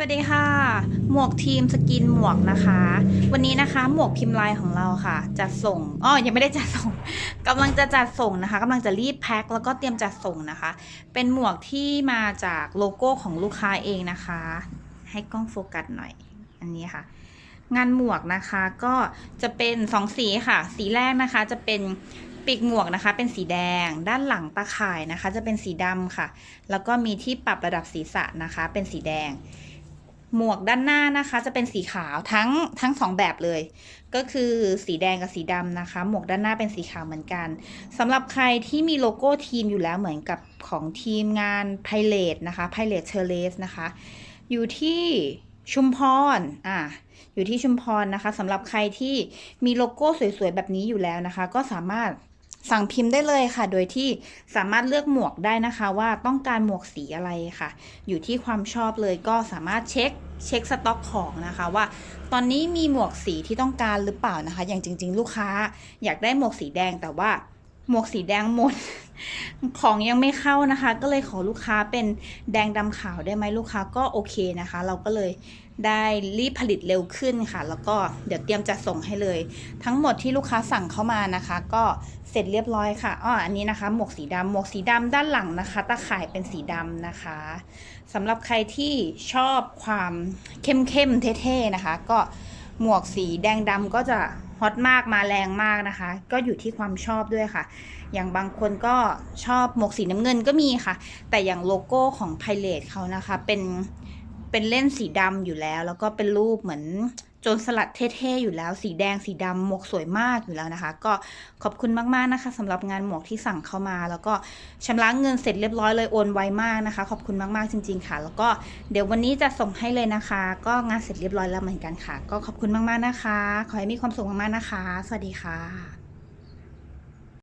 วัสดีค่ะ หมวกทีมสกินหมวกนะคะ วันนี้นะคะหมวกพิมพ์ลายของเราค่ะ จัดส่งอ้อยังไม่ได้จัดส่งกำลังจะจัดส่งนะคะกำลังจะรีบแพ็คแล้วก็เตรียมจัดส่งนะคะ เป็นหมวกที่มาจากโลโก้ของลูกค้าเองนะคะ ให้กล้องโฟกัสหน่อย อันนี้ค่ะ งานหมวกนะคะก็จะเป็นสองสีค่ะ สีแรกนะคะจะเป็นปีกหมวกนะคะ เป็นสีแดงด้านหลังตาข่ายนะคะ จะเป็นสีดำค่ะ แล้วก็มีที่ปรับระดับศีรษะนะคะ เป็นสีแดง หมวกด้านหน้านะคะ จะเป็นสีขาวทั้งทั้งสองแบบเลย ก็คือสีแดงกับสีดำนะคะ หมวกด้านหน้าเป็นสีขาวเหมือนกันสำหรับใครที่มีโลโก้ทีมอยู่แล้วเหมือนกับของทีมงานไพเรตนะคะไพเรตเชอร์เลสนะคะ อยู่ที่ชุมพร อ่า อยู่ที่ชุมพรนะคะสำหรับใครที่มีโลโก้สวยๆแบบนี้อยู่แล้วนะคะ ก็สามารถ สั่งพิมพ์ได้เลยค่ะ โดยที่สามารถเลือกหมวกได้นะคะ ว่าต้องการหมวกสีอะไรค่ะ อยู่ที่ความชอบเลยก็สามารถเช็คเช็คสต็อกของนะคะว่า ตอนนี้มีหมวกสีที่ต้องการหรือเปล่านะคะ อย่างจริง ๆ ลูกค้าอยากได้หมวกสีแดงแต่ว่าหมวกสีแดงหมด ของยังไม่เข้านะคะ ก็เลยขอลูกค้าเป็นแดงดำขาวได้ไหมลูกค้าก็โอเคนะคะ เราก็เลยได้รีบผลิตเร็วขึ้นค่ะ แล้วก็เดี๋ยวเตรียมจะส่งให้เลย ทั้งหมดที่ลูกค้าสั่งเข้ามานะคะ ก็เสร็จเรียบร้อยค่ะอ้ออันนี้นะคะ หมวกสีดำหมวกสีดำด้านหลังนะคะ ตาข่ายเป็นสีดำนะคะสำหรับใครที่ชอบความเข้มๆเท่ๆนะคะ ก็หมวกสีแดงดำก็จะ ฮอตมากมาแรงมากนะคะ ก็อยู่ที่ความชอบด้วยค่ะ อย่างบางคนก็ชอบหมวกสีน้ำเงินก็มีค่ะ แต่อย่างโลโก้ของไพเรตเขานะคะ เป็นเป็นเล่นสีดำอยู่แล้ว แล้วก็เป็นรูปเหมือน จนสลัดเท่ๆอยู่แล้ว สีแดงสีดำหมวกสวยมากอยู่แล้วนะคะ ก็ขอบคุณมากๆนะคะสำหรับงานหมวกที่สั่งเข้ามา แล้วก็ชำระเงินเสร็จเรียบร้อยเลยโอนไวมากนะคะ ขอบคุณมากๆจริง ๆค่ะ แล้วก็เดี๋ยววันนี้จะส่งให้เลยนะคะ ก็งานเสร็จเรียบร้อยแล้วเหมือนกันค่ะ ก็ขอบคุณมากๆนะคะ ขอให้มีความสุขมากๆนะคะ สวัสดีค่ะ